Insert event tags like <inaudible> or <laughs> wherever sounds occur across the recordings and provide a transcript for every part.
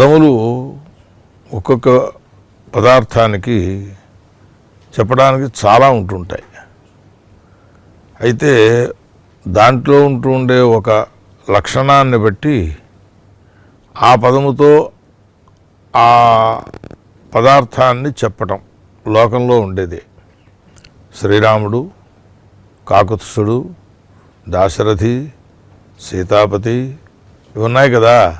పదములు ఒక్కొక్క పదార్థానికి చెప్పడానికి చాలా ఉంటుంటాయి. అయితే దాంట్లో ఉంటూ ఉండే ఒక లక్షణాన్ని బట్టి ఆ పదముతో ఆ పదార్థాన్ని చెప్పటం లోకంలో ఉండేది. శ్రీరాముడు కాకుత్సుడు దాశరథి సీతాపతి ఇవి ఉన్నాయి కదా.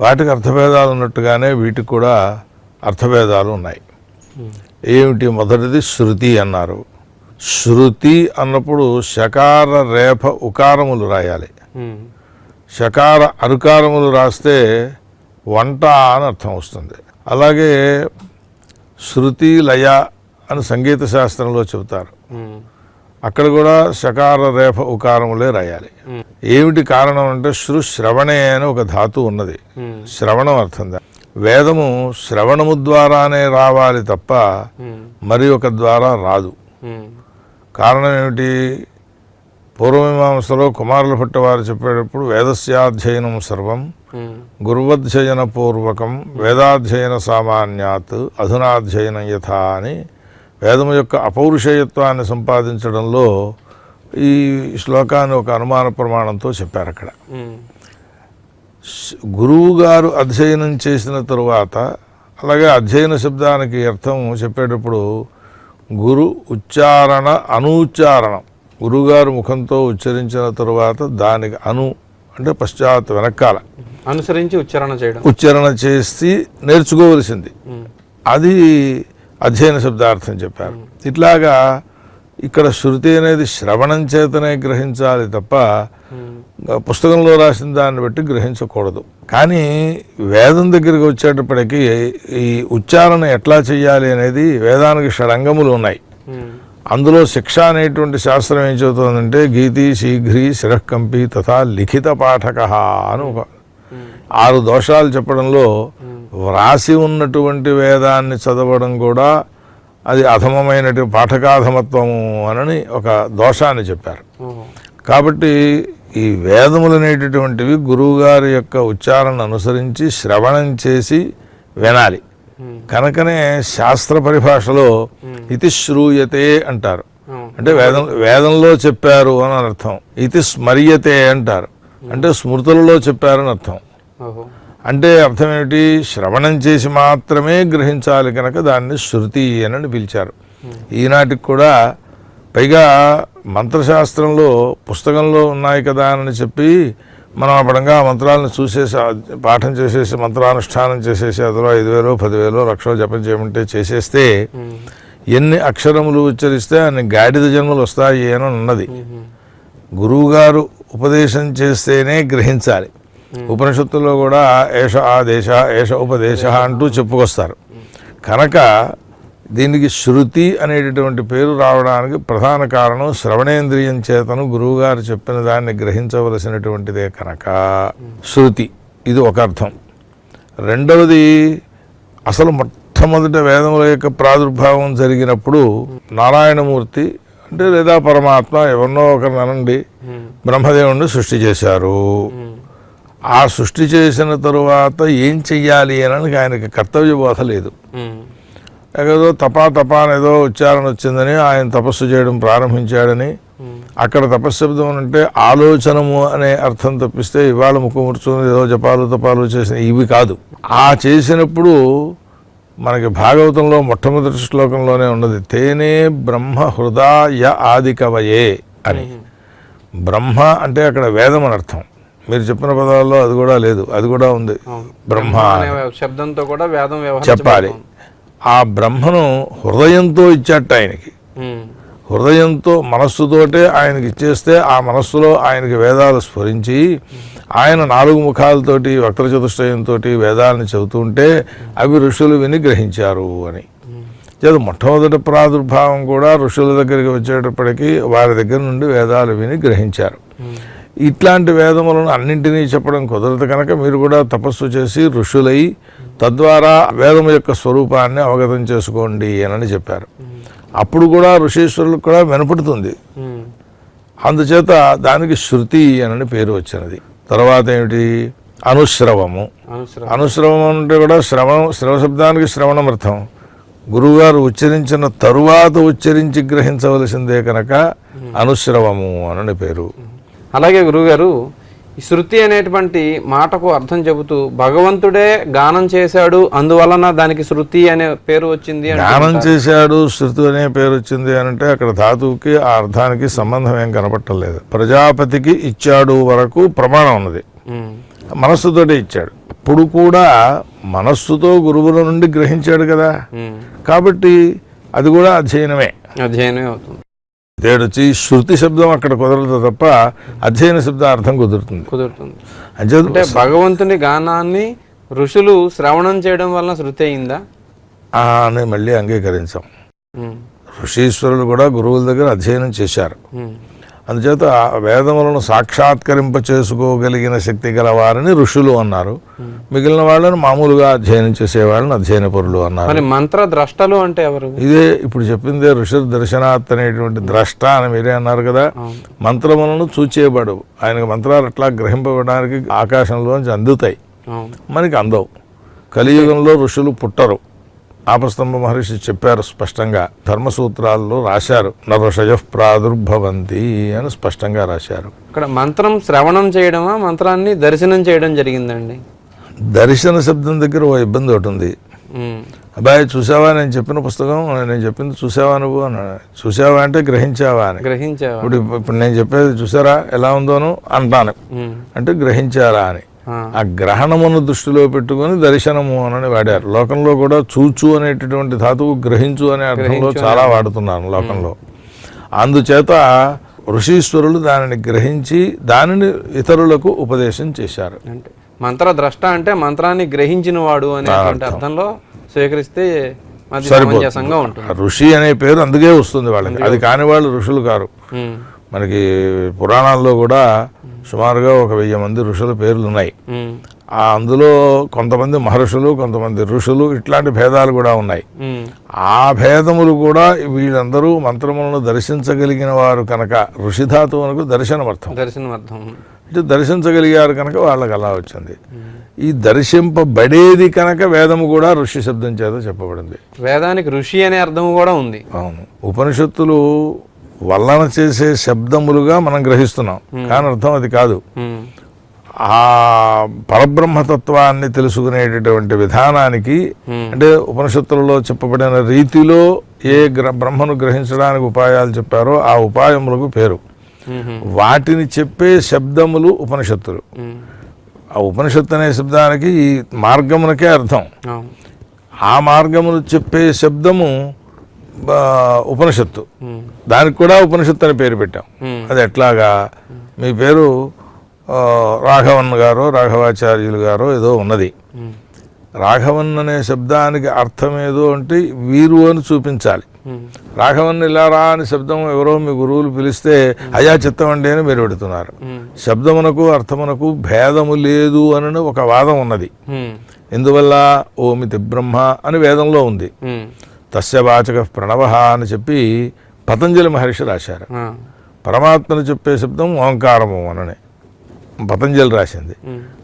వాటికి అర్థభేదాలు ఉన్నట్టుగానే వీటికి కూడా అర్థభేదాలు ఉన్నాయి. ఏమిటి? మొదటిది శృతి అన్నారు. శృతి అన్నప్పుడు శకార రేఫ ఉకారములు రాయాలి. శకార అరుకారములు రాస్తే వంట అని అర్థం వస్తుంది. అలాగే శృతి లయ అని సంగీత శాస్త్రంలో చెబుతారు. అక్కడ కూడా శకార రేఫ ఉకారములే రాయాలి. ఏమిటి కారణం అంటే శృ శ్రవణే అని ఒక ధాతు ఉన్నది. శ్రవణం అర్థం వేదము శ్రవణము ద్వారానే రావాలి తప్ప. మరి ఒక ద్వారా రాదు. కారణం ఏమిటి పూర్వమీమాంసలో కుమారుల భట్టవారు చెప్పేటప్పుడు వేదస్యాధ్యయనం సర్వం. గురువధ్యయన పూర్వకం వేదాధ్యయన సామాన్యాత్ అధునాధ్యయనం యథా అని వేదము యొక్క అపౌరుషేయత్వాన్ని సంపాదించడంలో ఈ శ్లోకాన్ని ఒక అనుమాన ప్రమాణంతో చెప్పారు అక్కడ. గురువు గారు అధ్యయనం చేసిన తరువాత అలాగే అధ్యయన శబ్దానికి అర్థం చెప్పేటప్పుడు గురు ఉచ్చారణ అనూచ్చారణం గురువుగారు ముఖంతో ఉచ్చరించిన తరువాత దానికి అను అంటే పశ్చాత్ వెనకాల అనుసరించి ఉచ్చారణ చేయడం ఉచ్చారణ చేసి నేర్చుకోవలసింది. అది అధ్యయన శబ్దార్థం చెప్పారు ఇట్లాగా ఇక్కడ శృతి అనేది శ్రవణం చేతనే గ్రహించాలి తప్ప. పుస్తకంలో రాసిన దాన్ని బట్టి గ్రహించకూడదు కానీ వేదం దగ్గరికి వచ్చేటప్పటికి ఈ ఉచ్చారణ ఎట్లా చేయాలి అనేది వేదానికి షడంగములు ఉన్నాయి. అందులో శిక్ష అనేటువంటి శాస్త్రం ఏం చెబుతోందంటే గీతి శీఘ్రి శిరఃకంపి తథా లిఖిత పాఠక అని ఒక. ఆరు దోషాలు చెప్పడంలో వ్రాసి ఉన్నటువంటి వేదాన్ని చదవడం కూడా అది అధమమైనటు పాఠకాధమత్వము అని ఒక దోషాన్ని చెప్పారు. కాబట్టి ఈ వేదములు అనేటటువంటివి గురువుగారి యొక్క ఉచ్చారణ అనుసరించి శ్రవణం చేసి వినాలి. కనుకనే శాస్త్ర పరిభాషలో ఇతి శ్రూయతే అంటారు. అంటే వేదం వేదంలో చెప్పారు అని అర్థం ఇతి స్మర్యతే అంటారు అంటే స్మృతులలో చెప్పారని అర్థం. అంటే అర్థం ఏమిటి శ్రవణం చేసి మాత్రమే గ్రహించాలి కనుక దాన్ని శృతి అని పిలిచారు ఈనాటికి కూడా పైగా మంత్రశాస్త్రంలో పుస్తకంలో ఉన్నాయి కదా అని చెప్పి మనం అప్పటిగా ఆ మంత్రాలను చూసేసి పాఠం చేసేసి మంత్రానుష్ఠానం చేసేసి అందులో ఐదు వేలు పదివేలు లక్షలు జపం చేయమంటే చేసేస్తే ఉమ్. ఎన్ని అక్షరములు ఉచ్చరిస్తే అన్ని గాడిద జన్మలు వస్తాయి అని ఉన్నది ఉమ్. గురువుగారు ఉపదేశం చేస్తేనే గ్రహించాలి. ఉపనిషత్తుల్లో కూడా ఏష ఆదేశ ఏష ఉపదేశ అంటూ చెప్పుకొస్తారు. కనుక దీనికి శృతి అనేటటువంటి పేరు రావడానికి ప్రధాన కారణం శ్రవణేంద్రియం చేతను గురువుగారు చెప్పిన దాన్ని గ్రహించవలసినటువంటిదే కనుక. శృతి ఇది ఒక అర్థం. రెండవది అసలు మొట్టమొదట వేదముల యొక్క ప్రాదుర్భావం జరిగినప్పుడు నారాయణమూర్తి అంటే లేదా పరమాత్మ ఎవరినో ఒకరిని అనండి. బ్రహ్మదేవుణ్ణి సృష్టి చేశారు. ఆ సృష్టి చేసిన తరువాత ఏం చెయ్యాలి అని ఆయనకి కర్తవ్య బోధ లేదు. ఏదో తపా తపా అనేదో ఉచ్చారణ వచ్చిందని ఆయన తపస్సు చేయడం ప్రారంభించాడని. అక్కడ తపశ్శబ్దం అంటే ఆలోచనము అనే అర్థం తప్పిస్తే ఇవాళ ముక్కుముర్చుని ఏదో జపాలు తపాలు చేసిన ఇవి కాదు ఆ చేసినప్పుడు మనకి భాగవతంలో మొట్టమొదటి శ్లోకంలోనే ఉన్నది తేనే బ్రహ్మ హృదయ ఆది కవయే అని బ్రహ్మ అంటే అక్కడ వేదం అని అర్థం. మీరు చెప్పిన పదాల్లో అది కూడా లేదు అది కూడా ఉంది. బ్రహ్మ అనే శబ్దంతో కూడా వేదం. చెప్పాలి. ఆ బ్రహ్మను హృదయంతో ఇచ్చాట ఆయనకి. హృదయంతో మనస్సుతోటే ఆయనకి ఇచ్చేస్తే ఆ మనస్సులో ఆయనకి వేదాలు స్ఫురించి ఆయన నాలుగు ముఖాలతోటి వక్ర చతుష్టయంతో వేదాలను చెబుతుంటే అవి ఋషులు విని గ్రహించారు అని. చేత మొట్టమొదటి ప్రాదుర్భావం కూడా ఋషుల దగ్గరికి వచ్చేటప్పటికీ వారి దగ్గర నుండి వేదాలు విని గ్రహించారు. ఇట్లాంటి వేదములను అన్నింటినీ చెప్పడం కుదరదు కనుక మీరు కూడా తపస్సు చేసి ఋషులై తద్వారా వేదము యొక్క స్వరూపాన్ని అవగతం చేసుకోండి అని చెప్పారు. అప్పుడు కూడా ఋషీశ్వరులకు కూడా వినపడుతుంది. అందుచేత దానికి శృతి అని పేరు వచ్చినది. తర్వాత ఏమిటి? అనుశ్రవము. అనుశ్రవం అంటే కూడా శ్రవణం శ్రవ శబ్దానికి శ్రవణమర్థం. గురువుగారు ఉచ్చరించిన తరువాత ఉచ్చరించి గ్రహించవలసిందే కనుక అనుశ్రవము అని పేరు. అలాగే గురువుగారు శృతి అనేటువంటి మాటకు అర్థం చెబుతూ భగవంతుడే గానం చేశాడు అందువలన దానికి శృతి అనే పేరు వచ్చింది అని జ్ఞానం చేశాడు శృతి అనే పేరు వచ్చింది అని అంటే అక్కడ ధాతువుకి ఆ అర్థానికి సంబంధం ఏం కనపట్టలేదు ప్రజాపతికి ఇచ్చాడు వరకు ప్రమాణం ఉన్నది. మనస్సుతోటే ఇచ్చాడు. అప్పుడు కూడా మనస్సుతో గురువుల నుండి గ్రహించాడు కదా. కాబట్టి అది కూడా అధ్యయనమే. అధ్యయనమే అవుతుంది. తేడొచ్చి శృతి శబ్దం అక్కడ కుదరదు తప్ప అధ్యయన శబ్ద అర్థం కుదురుతుంది. కుదురుతుంది అంటే భగవంతుని గానాన్ని ఋషులు శ్రవణం చేయడం వలన శృతి అయిందా? అని మళ్ళీ అంగీకరించాం. ఋషీశ్వరులు కూడా గురువుల దగ్గర అధ్యయనం చేశారు. అందుచేత వేదములను సాక్షాత్కరింప చేసుకోగలిగిన శక్తి గల వారిని ఋషులు అన్నారు. మిగిలిన వాళ్ళని మామూలుగా అధ్యయనం చేసే వాళ్ళని అధ్యయన పరులు అన్నారు మంత్ర ద్రష్టలు అంటే ఎవరు? ఇదే ఇప్పుడు చెప్పిందే ఋషి దర్శనాత్ అనేటువంటి ద్రష్ట అని మీరే అన్నారు కదా. మంత్రములను చూచేవాడు ఆయనకు మంత్రాలు అట్లా గ్రహింపబడడానికి ఆకాశంలోంచి అందుతాయి. మనకి అందవు. కలియుగంలో ఋషులు పుట్టరు. ఆపస్తంభ మహర్షి చెప్పారు స్పష్టంగా. ధర్మసూత్రాల్లో రాశారు. నఋషయ ప్రాదుర్భవంతి అని స్పష్టంగా రాశారు. ఇక్కడ మంత్రం శ్రవణం చేయడమా? మంత్రాన్ని దర్శనం చేయడం జరిగిందండి. దర్శన శబ్దం దగ్గర ఓ ఇబ్బంది ఒకటి ఉంది. అబ్బాయి చూసావా? నేను చెప్పిన పుస్తకం నేను చెప్పింది చూసావా నువ్వు? అన్నాడు. చూసావా అంటే గ్రహించావా అని. గ్రహించావా? ఇప్పుడు ఇప్పుడు నేను చెప్పేది చూసారా? ఎలా ఉందోను? అంటాను. అంటే గ్రహించారా అని. ఆ, గ్రహణమును దృష్టిలో పెట్టుకొని దర్శనము అని వాడారు. లోకంలో కూడా చూచు అనేటటువంటి ధాతువు గ్రహించు అనే అర్థంలో చాలా వాడుతున్నారు లోకంలో. అందుచేత ఋషీశ్వరులు దానిని గ్రహించి దానిని ఇతరులకు ఉపదేశం చేశారు. అంటే మంత్ర ద్రష్ట అంటే మంత్రాన్ని గ్రహించిన వాడు అనేటువంటి అర్థంలో స్వీకరిస్తే ఉంటుంది. ఋషి అనే పేరు అందుకే వస్తుంది వాళ్ళకి. అది కాని వాళ్ళు ఋషులు కారు. మనకి పురాణాల్లో కూడా సుమారుగా ఒక వెయ్యి మంది ఋషుల పేర్లు ఉన్నాయి అందులో కొంతమంది మహర్షులు కొంతమంది ఋషులు ఇట్లాంటి భేదాలు కూడా ఉన్నాయి. ఆ భేదములు కూడా వీళ్ళందరూ మంత్రములను దర్శించగలిగిన వారు కనుక ఋషిధాతువునకు దర్శనమర్థం. దర్శనం అర్థం అంటే దర్శించగలిగారు కనుక వాళ్ళకి అలా వచ్చింది. ఈ దర్శింపబడేది కనుక వేదము కూడా ఋషి శబ్దం చేత చెప్పబడింది. వేదానికి ఋషి అనే అర్థం కూడా ఉంది. అవును. ఉపనిషత్తులు వల్లన చేసే శబ్దములుగా మనం గ్రహిస్తున్నాం. కానీ అర్థం అది కాదు. ఆ పరబ్రహ్మతత్వాన్ని తెలుసుకునేటటువంటి విధానానికి. అంటే ఉపనిషత్తులలో చెప్పబడిన రీతిలో ఏ బ్రహ్మను గ్రహించడానికి ఉపాయాలు చెప్పారో ఆ ఉపాయములకు పేరు. వాటిని చెప్పే శబ్దములు ఉపనిషత్తులు. ఆ ఉపనిషత్తు అనే శబ్దానికి ఈ మార్గమునకే అర్థం. ఆ మార్గమును చెప్పే శబ్దము ఉపనిషత్తు. దానికి కూడా ఉపనిషత్తు అని పేరు పెట్టాం. ఉమ్, అది ఎట్లాగా? మీ పేరు రాఘవన్ గారు రాఘవాచార్యులు గారు ఏదో ఉన్నది. ఉమ్, రాఘవన్ అనే శబ్దానికి అర్థం ఏదో అంటే వీరు అని చూపించాలి. ఉమ్, రాఘవన్ ఇలా రా అని శబ్దం ఎవరో మీ గురువులు పిలిస్తే అయా చిత్తం అండి అని మీరు పెడుతున్నారు. శబ్దమునకు అర్థమునకు భేదము లేదు అని ఒక వాదం ఉన్నది. ఎందువల్ల? ఓమితి బ్రహ్మ అని వేదంలో ఉంది. ఉమ్, తస్య వాచక ప్రణవ అని చెప్పి పతంజలి మహర్షి రాశారు. పరమాత్మను చెప్పే శబ్దం ఓంకారము అనని. పతంజలి రాసింది.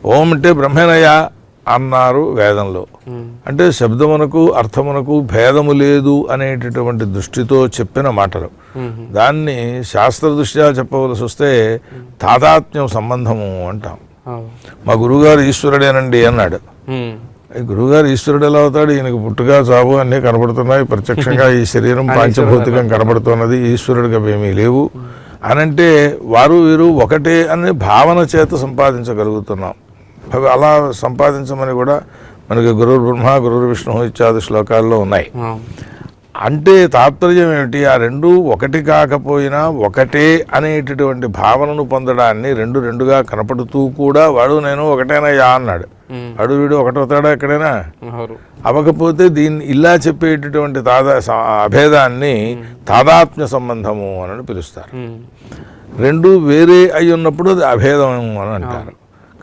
ఓం అంటే బ్రహ్మేనయ్య అన్నారు వేదంలో. అంటే శబ్దమునకు అర్థమునకు భేదము లేదు అనేటటువంటి దృష్టితో చెప్పిన మాటలు. దాన్ని శాస్త్ర దృష్ట్యా చెప్పవలసి వస్తే తాదాత్మ్యం సంబంధము అంటాం. మా గురువుగారు ఈశ్వరుడేనండి అన్నాడు. గురువుగారు ఈశ్వరుడు ఎలా అవుతాడు? ఈయనకు పుట్టుగా చావు అన్నీ కనబడుతున్నాయి. ప్రత్యక్షంగా ఈ శరీరం <laughs> పాంచభౌతికం కనబడుతున్నది. ఈశ్వరుడిగా ఏమీ లేవు. అనంటే వారు వీరు ఒకటే అనే భావన చేత సంపాదించగలుగుతున్నాం. అవి అలా సంపాదించమని కూడా మనకి గురువు బ్రహ్మ గురువు విష్ణు ఇత్యాది శ్లోకాల్లో ఉన్నాయి. అంటే తాత్పర్యం ఏమిటి? ఆ రెండు ఒకటి కాకపోయినా ఒకటే అనేటటువంటి భావనను పొందడాన్ని రెండు రెండుగా కనపడుతూ కూడా వాడు నేను ఒకటేనయ్యా అన్నాడు. ఉమ్, వాడు వీడు ఒకటవుతాడా ఎక్కడైనా. అవ్వకపోతే దీన్ని ఇలా చెప్పేటటువంటి తాదా అభేదాన్ని తాదాత్మ్య సంబంధము అని పిలుస్తారు. రెండు వేరే అయి ఉన్నప్పుడు అది అభేదము అని అంటారు.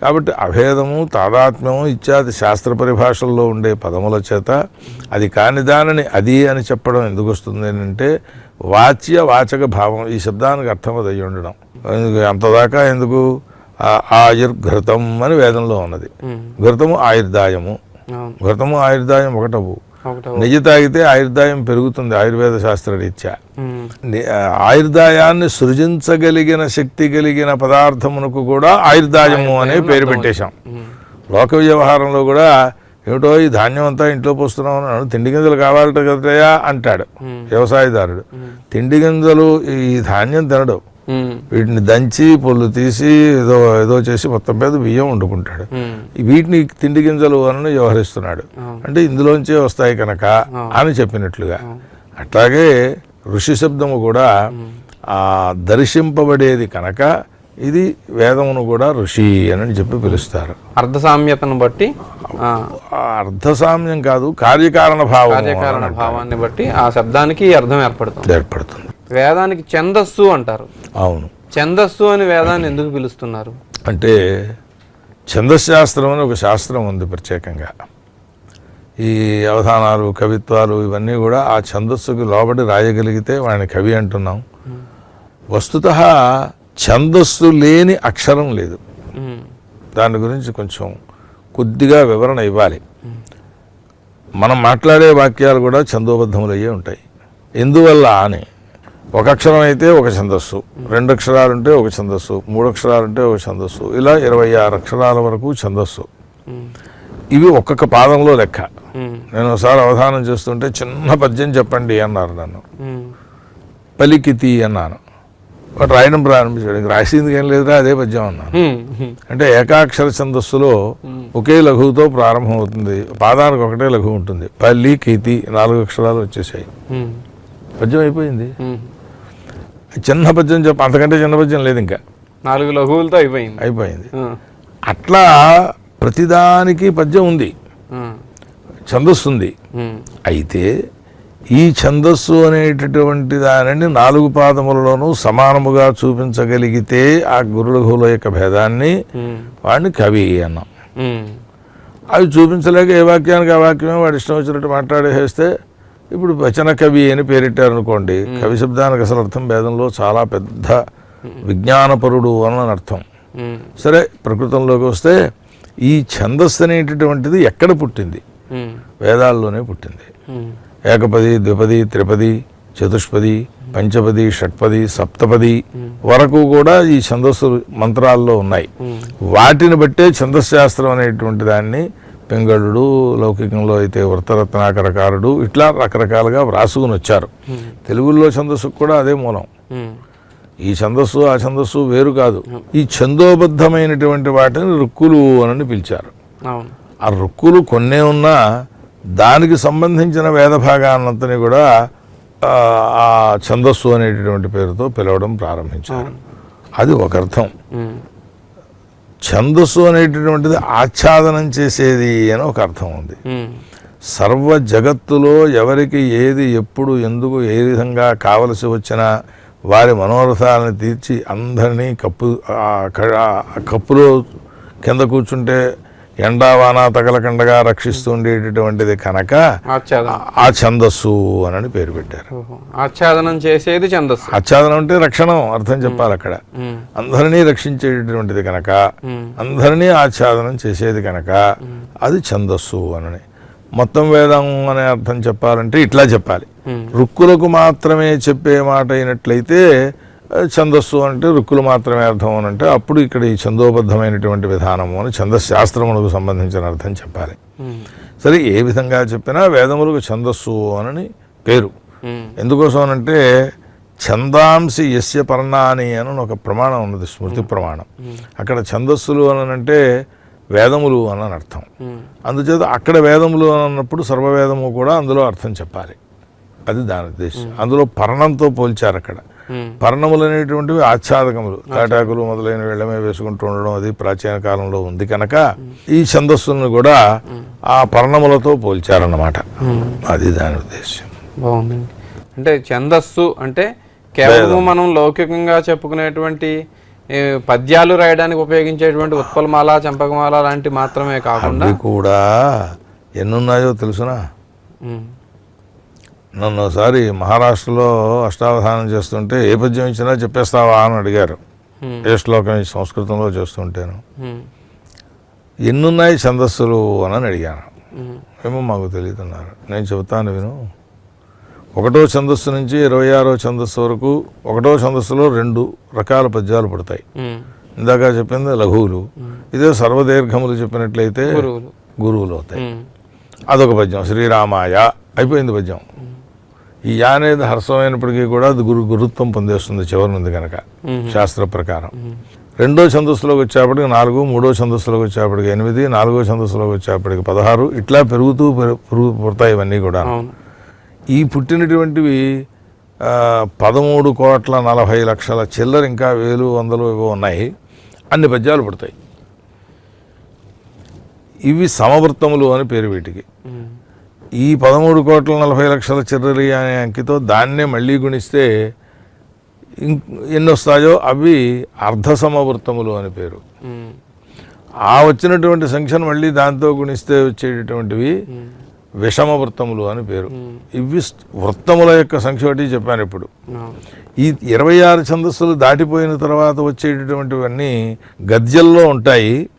కాబట్టి అభేదము తాదాత్మ్యము ఇత్యాది శాస్త్ర పరిభాషల్లో ఉండే పదముల చేత అది కాని దానిని అది అని చెప్పడం ఎందుకు వస్తుంది అంటే వాచ్య వాచక భావం ఈ శబ్దానికి అర్థం అది అయి ఉండడం. అంతదాకా ఎందుకు? ఆయుర్ఘృతం అని వేదంలో ఉన్నది. ఘృతము ఆయుర్దాయము. ఘృతము ఆయుర్దాయం ఒకటవు ఒకటో నెయ్యి తాగితే ఆయుర్దాయం పెరుగుతుంది ఆయుర్వేద శాస్త్రరీత్యా. ని- ఆ, ఆయుర్దాయాన్ని సృజించగలిగిన శక్తి కలిగిన పదార్థమునకు కూడా ఆయుర్దాయము అనే పేరు పెట్టేశాం. లోక వ్యవహారంలో కూడా ఏమిటో ఈ ధాన్యం అంతా ఇంట్లో పోస్తున్నాం తిండి గింజలు కావాలట కదయా అంటాడు. వ్యవసాయదారుడు తిండి గింజలు ఈ ధాన్యం తినడు. వీటిని దంచి పొల్లు తీసి ఏదో ఏదో చేసి మొత్తం మీద బియ్యం వండుకుంటాడు. వీటిని తిండి గింజలు అని వ్యవహరిస్తున్నాడు. అంటే ఇందులోంచే వస్తాయి కనుక అని చెప్పినట్లుగా. అట్లాగే ఋషి శబ్దము కూడా ఆ దర్శింపబడేది కనుక ఇది వేదమును కూడా ఋషి అని చెప్పి పిలుస్తారు. అర్ధ సామ్యతను బట్టి అర్థసామ్యం కాదు కార్యకారణ భావం కార్యకారణ భావాన్ని బట్టి ఆ శబ్దానికి అర్థం ఏర్పడుతుంది. ఏర్పడుతుంది. వేదానికి ఛందస్సు అంటారు. అవును. ఛందస్సు అని వేదాన్ని ఎందుకు పిలుస్తున్నారు? అంటే ఛందశాస్త్రం అని ఒక శాస్త్రం ఉంది ప్రత్యేకంగా. ఈ అవధానాలు కవిత్వాలు ఇవన్నీ కూడా ఆ ఛందస్సుకి లోబడి రాయగలిగితే వాడిని కవి అంటున్నాం. వస్తుత ఛందస్సు లేని అక్షరం లేదు. దాని గురించి కొంచెం కొద్దిగా వివరణ ఇవ్వాలి. మనం మాట్లాడే వాక్యాలు కూడా ఛందోబద్ధములయ్యే ఉంటాయి. ఎందువల్ల అని ఒక అక్షరం అయితే ఒక ఛందస్సు రెండు అక్షరాలు ఉంటే ఒక ఛందస్సు మూడు అక్షరాలు ఉంటే ఒక ఛందస్సు ఇలా ఇరవై ఆరు అక్షరాల వరకు ఛందస్సు. ఇవి ఒక్కొక్క పాదంలో లెక్క. నేను ఒకసారి అవధానం చేస్తుంటే చిన్న పద్యం చెప్పండి అన్నారు నన్ను. పలికితి అన్నాను రాయడం ప్రారంభించాడు రాసింది ఏం లేదురా అదే పద్యం అన్నాను. అంటే ఏకాక్షర ఛందస్సులో ఒకే లఘువుతో ప్రారంభం అవుతుంది పాదానికి ఒకటే లఘువు ఉంటుంది పల్లి కీతి నాలుగు అక్షరాలు వచ్చేసాయి. పద్యం అయిపోయింది. చిన్న పద్యం చెప్ప అంతకంటే చిన్న పద్యం లేదు ఇంకా నాలుగు లఘువులతో అయిపోయింది అయిపోయింది. అట్లా ప్రతిదానికి పద్యం ఉంది. ఛందస్సు ఉంది. అయితే ఈ ఛందస్సు అనేటటువంటి దానిని నాలుగు పాదములలోనూ సమానముగా చూపించగలిగితే ఆ గురులఘువుల యొక్క భేదాన్ని. వాడిని కవి అన్నాం. అవి చూపించలేక ఏ వాక్యానికి ఆ వాక్యమే వాడు ఇష్టం వచ్చినట్టు మాట్లాడేస్తే ఇప్పుడు వచన కవి అని పేరెట్టారు అనుకోండి కవి శబ్దానికి అసలు అర్థం వేదంలో చాలా పెద్ద విజ్ఞానపరుడు అని అర్థం. సరే ప్రకృతంలోకి వస్తే ఈ ఛందస్సు అనేటటువంటిది ఎక్కడ పుట్టింది. వేదాల్లోనే పుట్టింది. ఏకపది ద్విపది త్రిపది చతుష్పది పంచపది షట్పది సప్తపది వరకు కూడా ఈ ఛందస్సు మంత్రాల్లో ఉన్నాయి. వాటిని బట్టే ఛందశాస్త్రం అనేటువంటి దాన్ని పెంగళుడు లౌకికంలో అయితే వృత్తరత్నాకరకారుడు ఇట్లా రకరకాలుగా వ్రాసుకుని వచ్చారు. తెలుగులో ఛందస్సుకు కూడా అదే మూలం. ఉమ్. ఈ ఛందస్సు ఆ ఛందస్సు వేరు కాదు. ఈ ఛందోబద్ధమైనటువంటి వాటిని రుక్కులు అని పిలిచారు. ఆ రుక్కులు కొన్నే ఉన్నా దానికి సంబంధించిన వేద భాగాన్నంతని కూడా ఆ, ఛందస్సు అనేటటువంటి పేరుతో పిలవడం ప్రారంభించారు. అది ఒక అర్థం. ఛందస్సు అనేటటువంటిది ఆచ్ఛాదనం చేసేది అని ఒక అర్థం ఉంది. సర్వ జగత్తులో ఎవరికి ఏది ఎప్పుడు ఎందుకు ఏ విధంగా కావలసి వచ్చినా వారి మనోరథాలను తీర్చి అందరినీ కప్పు కప్పులో కింద కూర్చుంటే ఎండావాన తగలకండగా రక్షిస్తూ ఉండేటటువంటిది కనుక ఆ ఛందస్సు అని పేరు పెట్టారు. ఆచ్ఛాదనం చేసేది ఛందస్సు ఆచ్ఛాదనం అంటే రక్షణం అర్థం చెప్పాలి అక్కడ. అందరినీ రక్షించేటటువంటిది కనుక. అందరినీ ఆచ్ఛాదనం చేసేది కనుక అది ఛందస్సు అని మొత్తం వేదం అనే అర్థం చెప్పాలంటే ఇట్లా చెప్పాలి. రుక్కులకు మాత్రమే చెప్పే మాట అయినట్లయితే ఛందస్సు అంటే రుక్కులు మాత్రమే అర్థం అని అంటే అప్పుడు ఇక్కడ ఈ ఛందోబద్ధమైనటువంటి విధానము అని ఛందశాస్త్రములకు సంబంధించిన అర్థం చెప్పాలి. సరే ఏ విధంగా చెప్పినా వేదములకు ఛందస్సు అని పేరు. ఎందుకోసం అంటే ఛందాంసి యస్య పర్ణాని అని ఒక ప్రమాణం ఉన్నది స్మృతి ప్రమాణం. అక్కడ ఛందస్సులు అని అంటే వేదములు అని అర్థం. అందుచేత అక్కడ వేదములు అని అన్నప్పుడు సర్వవేదము కూడా అందులో అర్థం చెప్పాలి. అది దాని ఉద్దేశం. అందులో పర్ణంతో పోల్చారు అక్కడ. పర్ణములు అనేటువంటివి ఆచ్ఛాదకములు. తాటాకులు మొదలైన వెళ్ళమే వేసుకుంటూ ఉండడం అది ప్రాచీన కాలంలో ఉంది కనుక ఈ ఛందస్సులను కూడా ఆ పర్ణములతో పోల్చారన్నమాట. అది దాని ఉద్దేశం బాగుందండి. అంటే ఛందస్సు అంటే కేవలం మనం లౌకికంగా చెప్పుకునేటువంటి పద్యాలు రాయడానికి ఉపయోగించేటువంటి ఉత్పలమాల చంపకమాల లాంటి మాత్రమే కాకుండా కూడా ఎన్నున్నాయో తెలుసునా. నన్ను ఒకసారి మహారాష్ట్రలో అష్టావధానం చేస్తుంటే ఏ పద్యం ఇచ్చినా చెప్పేస్తావా అని అడిగారు. ఏ శ్లోకం సంస్కృతంలో చేస్తుంటాను. ఎన్నున్నాయి ఛందస్సులు అని అడిగాను. ఏమో మాకు తెలియదున్నారు. నేను చెబుతాను విను. ఒకటో ఛందస్సు నుంచి ఇరవై ఆరో ఛందస్సు వరకు ఒకటో ఛందస్సులో రెండు రకాల పద్యాలు పడతాయి. ఇందాక చెప్పింది లఘువులు. ఇదే సర్వదీర్ఘములు చెప్పినట్లయితే గురువులు. అవుతాయి. అదొక పద్యం. శ్రీరామాయ అయిపోయింది పద్యం. ఈ యా అనేది హర్షమైనప్పటికీ కూడా అది గురు గురుత్వం పొందేస్తుంది చివరి ఉంది కనుక శాస్త్ర ప్రకారం. రెండో ఛందస్సులోకి వచ్చేప్పటికి నాలుగు మూడో ఛందస్సులోకి వచ్చేప్పటికి ఎనిమిది నాలుగో ఛందస్సులోకి వచ్చేప్పటికి పదహారు ఇట్లా పెరుగుతూ పెరు- పెరుగు పుడతాయి ఇవన్నీ కూడా ఈ పుట్టినటువంటివి పదమూడు కోట్ల నలభై లక్షల చిల్లర ఇంకా వేలు వందలు ఇవో ఉన్నాయి. అన్ని పద్యాలు పుడతాయి. ఇవి సమవృత్తములు అని పేరు వీటికి. ఈ పదమూడు కోట్ల నలభై లక్షల చిల్లరి అనే అంకితో దాన్నే మళ్ళీ గుణిస్తే ఇం- ఎన్ని వస్తాయో అవి అర్ధ సమవృత్తములు అని పేరు. ఆ వచ్చినటువంటి సంఖ్యను మళ్ళీ దాంతో గుణిస్తే వచ్చేటటువంటివి విషమ వృత్తములు అని పేరు. ఇవి వృత్తముల యొక్క సంఖ్య ఒకటి చెప్పాను ఇప్పుడు. ఈ ఇరవై ఆరు ఛందస్సులు దాటిపోయిన తర్వాత వచ్చేటటువంటివన్నీ గద్యల్లో ఉంటాయి.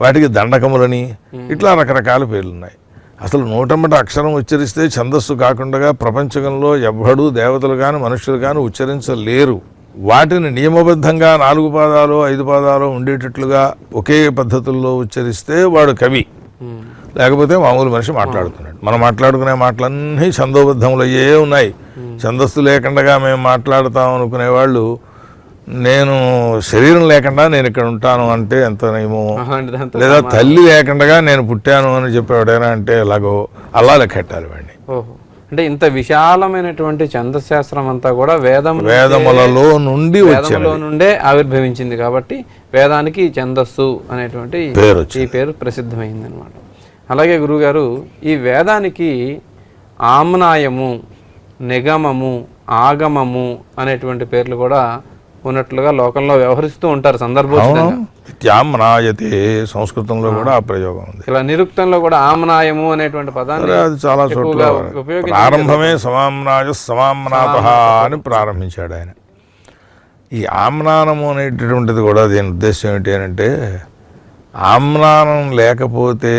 వాటికి దండకములని ఇట్లా రకరకాల పేర్లు ఉన్నాయి అసలు నూటమ్మట అక్షరం ఉచ్చరిస్తే ఛందస్సు కాకుండా ప్రపంచంలో ఎవ్వడూ దేవతలు కానీ మనుషులు కానీ ఉచ్చరించలేరు. వాటిని నియమబద్ధంగా నాలుగు పాదాలు ఐదు పాదాలు ఉండేటట్లుగా ఒకే పద్ధతుల్లో ఉచ్చరిస్తే వాడు కవి. లేకపోతే మామూలు మనిషి మాట్లాడుతున్నాడు. మనం మాట్లాడుకునే మాటలన్నీ ఛందోబద్ధములు అయ్యే ఉన్నాయి. ఛందస్సు లేకుండా మేము మాట్లాడతాం అనుకునే వాళ్ళు నేను శరీరం లేకుండా నేను ఇక్కడ ఉంటాను అంటే ఎంత నయమో. అలాంటి దాంతో లేదా తల్లి లేకుండా నేను పుట్టాను అని చెప్పేవాడైనా అంటే ఎలాగో అల్లా లెక్కెట్టాలి వాడిని. ఓహో. అంటే ఇంత విశాలమైనటువంటి ఛందశాస్త్రం అంతా కూడా వేదం వేదములలో నుండి వేదములో నుండే ఆవిర్భవించింది కాబట్టి వేదానికి ఛందస్సు అనేటువంటి పేరు ఈ పేరు ప్రసిద్ధమైంది అనమాట అలాగే గురుగారు ఈ వేదానికి ఆమ్నాయము నిగమము ఆగమము అనేటువంటి పేర్లు కూడా ఉన్నట్లుగా లోకంలో వ్యవహరిస్తూ ఉంటారు సందర్భోచితంగా. త్యామ్నాయతే సంస్కృతంలో కూడా ఆ ప్రయోగం ఉంది. ఇలా నిరుక్తంలో కూడా ఆమ్నాయము అనేటువంటి పదాన్ని అది చాలా చోట్ల ప్రారంభమే సమామ్నాయ సమామ్నాత అని ప్రారంభించాడు ఆయన. ఈ ఆమ్నానము అనేటటువంటిది కూడా దీని ఉద్దేశం ఏంటి అని అంటే ఆమ్నానం లేకపోతే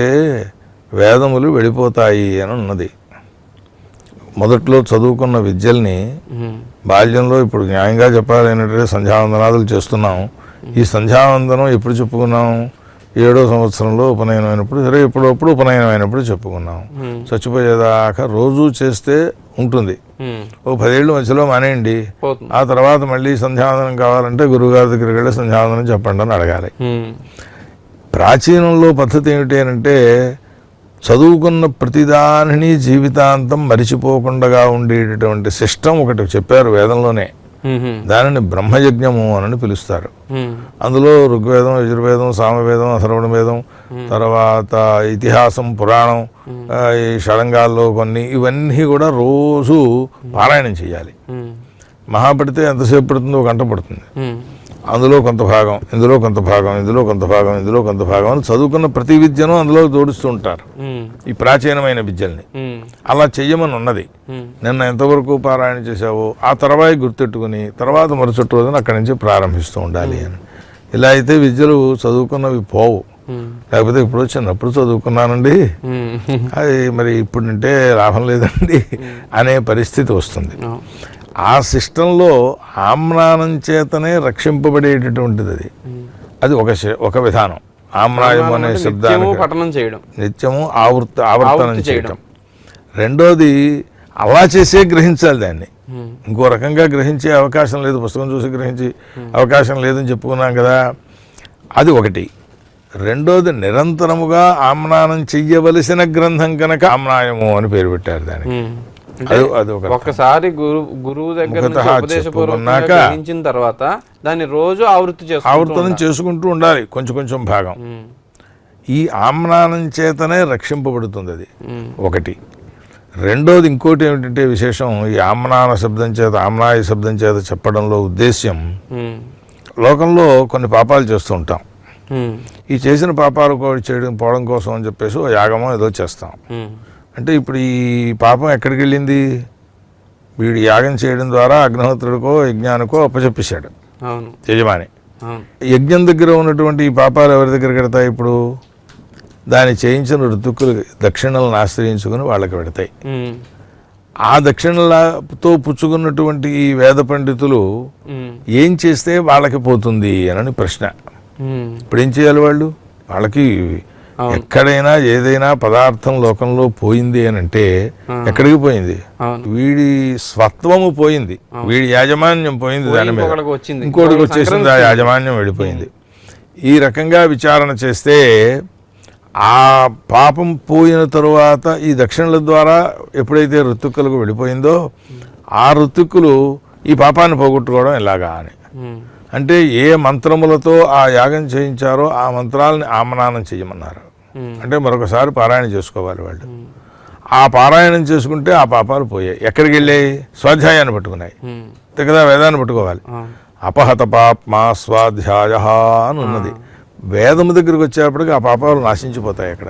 వేదములు వెళ్ళిపోతాయి అని ఉన్నది. మొదట్లో చదువుకున్న విద్యల్ని బాల్యంలో ఇప్పుడు న్యాయంగా చెప్పాలి ఏంటంటే సంధ్యావందనాదులు చేస్తున్నాం ఈ సంధ్యావందనం ఎప్పుడు చెప్పుకున్నాం ఏడో సంవత్సరంలో ఉపనయనం అయినప్పుడు సరే ఎప్పుడప్పుడు ఉపనయనం అయినప్పుడు చెప్పుకున్నాం ఉమ్, చచ్చిపోయేదాకా రోజు చేస్తే ఉంటుంది. ఓ పదేళ్ళు మధ్యలో మానేయండి. ఆ తర్వాత మళ్ళీ సంధ్యావందనం కావాలంటే గురువుగారి దగ్గరికి వెళ్ళి సంధ్యావందనం చెప్పండి అని అడగాలి. ప్రాచీనంలో పద్ధతి ఏమిటి అంటే చదువుకున్న ప్రతిదానిని జీవితాంతం మరిచిపోకుండా ఉండేటటువంటి సిస్టమ్ ఒకటి చెప్పారు వేదంలోనే. దానిని బ్రహ్మయజ్ఞము అని పిలుస్తారు. అందులో ఋగ్వేదం యజుర్వేదం సామవేదం అథర్వణ వేదం తర్వాత ఇతిహాసం పురాణం ఈ షడంగాల్లో కొన్ని ఇవన్నీ కూడా రోజు పారాయణం చేయాలి. ఉమ్, మహా పడితే ఎంతసేపు పడుతుందో గంట పడుతుంది. అందులో కొంత భాగం ఇందులో కొంత భాగం ఇందులో కొంత భాగం ఇందులో కొంత భాగం అని చదువుకున్న ప్రతి విద్యను అందులో జోడిస్తూ ఉంటారు. ఈ ప్రాచీనమైన విద్యల్ని. అలా చెయ్యమని ఉన్నది. నిన్న ఎంతవరకు పారాయణ చేశావో ఆ తర్వాత గుర్తెట్టుకుని తర్వాత మరుసటి రోజున అక్కడి నుంచి ప్రారంభిస్తూ ఉండాలి అని. ఇలా అయితే విద్యలు చదువుకున్నవి పోవు. లేకపోతే ఇప్పుడు చిన్నప్పుడు చదువుకున్నానండి. అది మరి ఇప్పుడంటే లాభం లేదండి అనే పరిస్థితి వస్తుంది. ఆ సిస్టంలో ఆమ్నానం చేతనే రక్షింపబడేటటువంటిది అది. అది ఒక ఒక విధానం. ఆమ్నాయం అనే పఠనం చేయడం. నిత్యము ఆవృత ఆవర్తనం చేయటం. రెండోది అలా చేసే గ్రహించాలి దాన్ని. ఇంకో రకంగా గ్రహించే అవకాశం లేదు. పుస్తకం చూసి గ్రహించి అవకాశం లేదని చెప్పుకున్నాం కదా. అది ఒకటి. రెండోది నిరంతరముగా ఆమ్నానం చెయ్యవలసిన గ్రంథం కనుక ఆమ్నాయము అని పేరు పెట్టారు దానికి. ఉమ్. అది అది ఒక ఒక్కసారి గురు గురువు దగ్గర ఉపదేశపూర్వకంగా తర్వాత దాన్ని రోజు ఆవృత్తి ఆవర్తనం చేసుకుంటూ ఉండాలి. కొంచెం కొంచెం భాగం. ఈ ఆమ్నానం చేతనే రక్షింపబడుతుంది అది. ఒకటి. రెండోది ఇంకోటి ఏమిటంటే విశేషం ఈ ఆమ్నాన శబ్దం చేత ఆమ్నాయ శబ్దం చేత చెప్పడంలో ఉద్దేశ్యం లోకంలో కొన్ని పాపాలు చేస్తూ ఉంటాం. ఈ చేసిన పాపాలు కూడా చేయడం పోవడం కోసం అని చెప్పేసి ఓ యాగమో ఏదో చేస్తాం. అంటే ఇప్పుడు ఈ పాపం ఎక్కడికి వెళ్ళింది వీడు యాగం చేయడం ద్వారా అగ్నిహోత్రుడికో యజ్ఞానికో అప్పచెప్పేశాడు. అవును. యజమాని. యజ్ఞం దగ్గర ఉన్నటువంటి ఈ పాపాలు ఎవరి దగ్గర కడతాయి ఇప్పుడు? దాన్ని చేయించిన ఋతుక్కులు దక్షిణలను ఆశ్రయించుకుని వాళ్ళకి పెడతాయి. ఆ దక్షిణలతో పుచ్చుకున్నటువంటి ఈ వేద పండితులు ఏం చేస్తే వాళ్ళకి పోతుంది అని ప్రశ్న. ఇప్పుడు ఏం చేయాలి వాళ్ళు? వాళ్ళకి. ఎక్కడైనా ఏదైనా పదార్థం లోకంలో పోయింది అని అంటే ఎక్కడికి పోయింది? వీడి స్వత్వము పోయింది. వీడి యాజమాన్యం పోయింది దాని మీద. ఇంకోటికి వచ్చేసింది ఆ యాజమాన్యం వెళ్ళిపోయింది. ఈ రకంగా విచారణ చేస్తే ఆ పాపం పోయిన తరువాత ఈ దక్షిణల ద్వారా ఎప్పుడైతే ఋతుక్కులకు వెళ్ళిపోయిందో ఆ ఋతుక్కులు ఈ పాపాన్ని పోగొట్టుకోవడం ఎలాగా అని. అంటే ఏ మంత్రములతో ఆ యాగం చేయించారో ఆ మంత్రాలని ఆమనానం చేయమన్నారు. అంటే మరొకసారి పారాయణ చేసుకోవాలి వాళ్ళు. ఆ పారాయణం చేసుకుంటే ఆ పాపాలు పోయాయి. ఎక్కడికి వెళ్ళాయి? స్వాధ్యాయాన్ని పట్టుకున్నాయి. అంతే కదా వేదాన్ని పట్టుకోవాలి. అవును అపహత పాప్మా స్వాధ్యాయ అని ఉన్నది. వేదము దగ్గరికి వచ్చేప్పటికి ఆ పాపాలు నాశించిపోతాయి అక్కడ.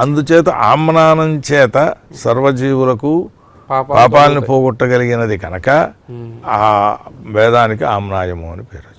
అందుచేత ఆమ్నానం చేత సర్వజీవులకు పాప పాపాలను పోగొట్టగలిగినది కనుక ఉమ్. ఆ వేదానికి ఆమ్నాయము అని పేరు.